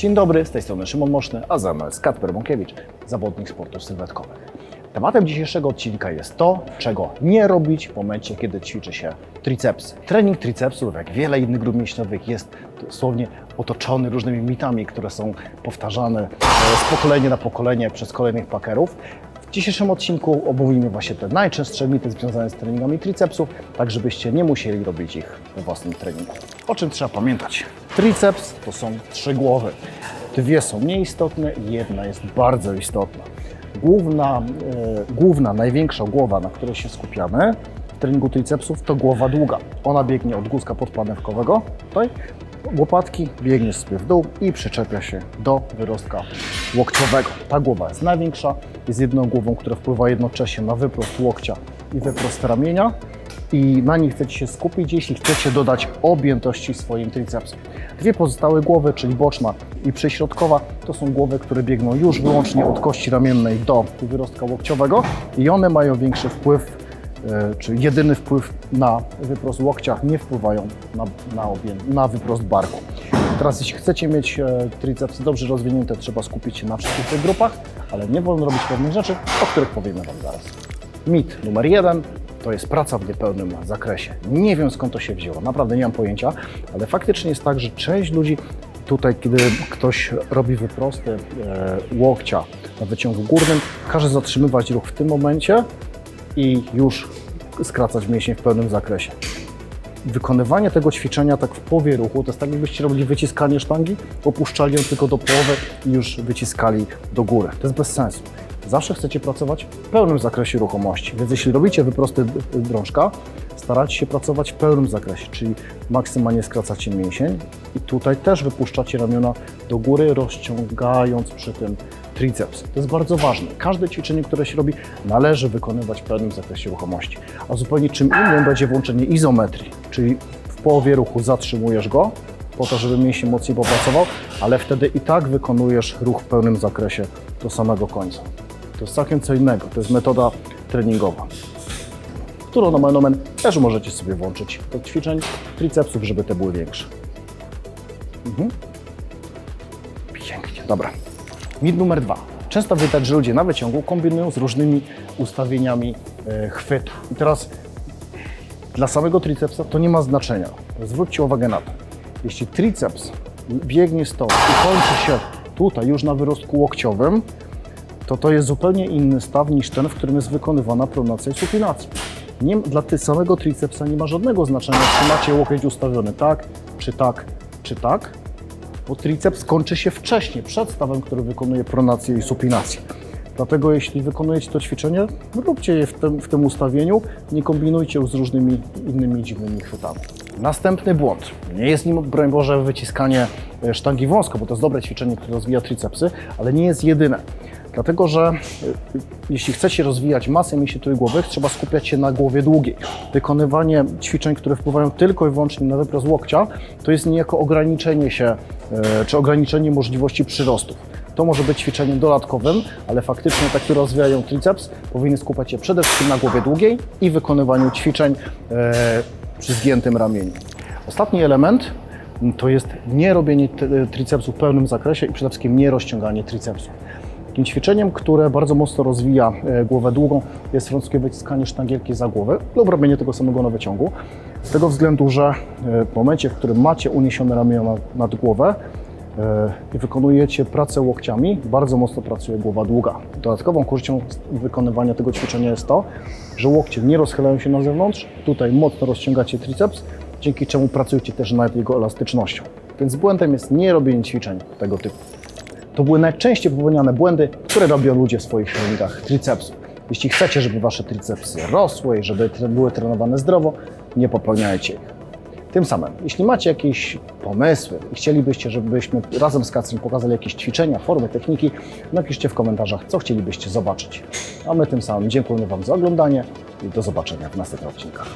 Dzień dobry, z tej strony Szymon Moszny, a za mną jest Kacper Bąkiewicz, zawodnik sportów sylwetkowych. Tematem dzisiejszego odcinka jest to, czego nie robić w momencie, kiedy ćwiczy się tricepsy. Trening tricepsów, jak wiele innych grup mięśniowych, jest dosłownie otoczony różnymi mitami, które są powtarzane e, z pokolenia na pokolenie przez kolejnych pakerów. W dzisiejszym odcinku omówimy właśnie te najczęstsze mity związane z treningami tricepsów, tak żebyście nie musieli robić ich we własnym treningu. O czym trzeba pamiętać? Triceps to są trzy głowy. Dwie są nieistotne jedna jest bardzo istotna. Główna, e, główna, największa głowa, na której się skupiamy w treningu tricepsów, to głowa długa. Ona biegnie od guzka podplanewkowego, tutaj, łopatki, biegnie sobie w dół i przyczepia się do wyrostka łokciowego. Ta głowa jest największa, jest jedną głową, która wpływa jednocześnie na wyprost łokcia i wyprost ramienia i na niej chcecie się skupić, jeśli chcecie dodać objętości swoim tricepsom. Dwie pozostałe głowy, czyli boczna i przyśrodkowa, to są głowy, które biegną już wyłącznie od kości ramiennej do wyrostka łokciowego i one mają większy wpływ, czy jedyny wpływ na wyprost łokcia, nie wpływają na, na, obję- na wyprost barku. Teraz jeśli chcecie mieć e, tricepsy dobrze rozwinięte, trzeba skupić się na wszystkich tych grupach, ale nie wolno robić pewnych rzeczy, o których powiemy Wam zaraz. Mit numer jeden to jest praca w niepełnym zakresie. Nie wiem skąd to się wzięło, naprawdę nie mam pojęcia, ale faktycznie jest tak, że część ludzi tutaj, kiedy ktoś robi wyprosty e, łokcia na wyciągu górnym, każe zatrzymywać ruch w tym momencie i już skracać mięsień w pełnym zakresie. Wykonywanie tego ćwiczenia tak w połowie ruchu, to jest tak jakbyście robili wyciskanie sztangi, opuszczali ją tylko do połowy i już wyciskali do góry. To jest bez sensu. Zawsze chcecie pracować w pełnym zakresie ruchomości, więc jeśli robicie wyprosty drążka, staracie się pracować w pełnym zakresie, czyli maksymalnie skracacie mięsień i tutaj też wypuszczacie ramiona do góry, rozciągając przy tym triceps. To jest bardzo ważne. Każde ćwiczenie, które się robi, należy wykonywać w pełnym zakresie ruchomości. A zupełnie czym innym będzie włączenie izometrii, czyli w połowie ruchu zatrzymujesz go, po to, żeby mięsień mocniej popracował, ale wtedy i tak wykonujesz ruch w pełnym zakresie do samego końca. To jest całkiem co innego. To jest metoda treningowa, którą nomen omen też możecie sobie włączyć do ćwiczeń tricepsów, żeby te były większe. Mhm. Pięknie, dobra. Mit numer dwa. Często widać, że ludzie na wyciągu kombinują z różnymi ustawieniami e, chwytu. I teraz dla samego tricepsa to nie ma znaczenia. Zwróćcie uwagę na to. Jeśli triceps biegnie stąd i kończy się tutaj już na wyrostku łokciowym, to to jest zupełnie inny staw niż ten, w którym jest wykonywana pronacja i supinacja. Nie, dla samego tricepsa nie ma żadnego znaczenia, czy macie łokieć ustawiony tak, czy tak, czy tak, bo triceps kończy się wcześniej, przed stawem, który wykonuje pronację i supinację. Dlatego jeśli wykonujecie to ćwiczenie, róbcie je w tym, w tym ustawieniu, nie kombinujcie z różnymi innymi dziwnymi chwytami. Następny błąd. Nie jest nim, broń Boże, wyciskanie e, sztangi wąsko, bo to jest dobre ćwiczenie, które rozwija tricepsy, ale nie jest jedyne. Dlatego, że e, jeśli chcecie rozwijać masę mięśni trójgłowych, trzeba skupiać się na głowie długiej. Wykonywanie ćwiczeń, które wpływają tylko i wyłącznie na wyprost łokcia, to jest niejako ograniczenie się, e, czy ograniczenie możliwości przyrostów. To może być ćwiczeniem dodatkowym, ale faktycznie te, które rozwijają triceps, powinny skupiać się przede wszystkim na głowie długiej i wykonywaniu ćwiczeń e, przy zgiętym ramieniu. Ostatni element m, to jest nie robienie t- tricepsów w pełnym zakresie i przede wszystkim nie rozciąganie tricepsów. Takim ćwiczeniem, które bardzo mocno rozwija e, głowę długą, jest francuskie wyciskanie sztangielki za głowę lub robienie tego samego na wyciągu. Z tego względu, że e, w momencie, w którym macie uniesione ramiona nad, głowę e, i wykonujecie pracę łokciami, bardzo mocno pracuje głowa długa. Dodatkową korzyścią wykonywania tego ćwiczenia jest to, że łokcie nie rozchylają się na zewnątrz, tutaj mocno rozciągacie triceps, dzięki czemu pracujecie też nad jego elastycznością. Więc błędem jest nie robienie ćwiczeń tego typu. To były najczęściej popełniane błędy, które robią ludzie w swoich treningach tricepsów. Jeśli chcecie, żeby wasze tricepsy rosły i żeby były trenowane zdrowo, nie popełniajcie ich. Tym samym, jeśli macie jakieś pomysły i chcielibyście, żebyśmy razem z Kacrem pokazali jakieś ćwiczenia, formy, techniki, napiszcie w komentarzach, co chcielibyście zobaczyć. A my tym samym dziękujemy Wam za oglądanie i do zobaczenia w następnych odcinkach.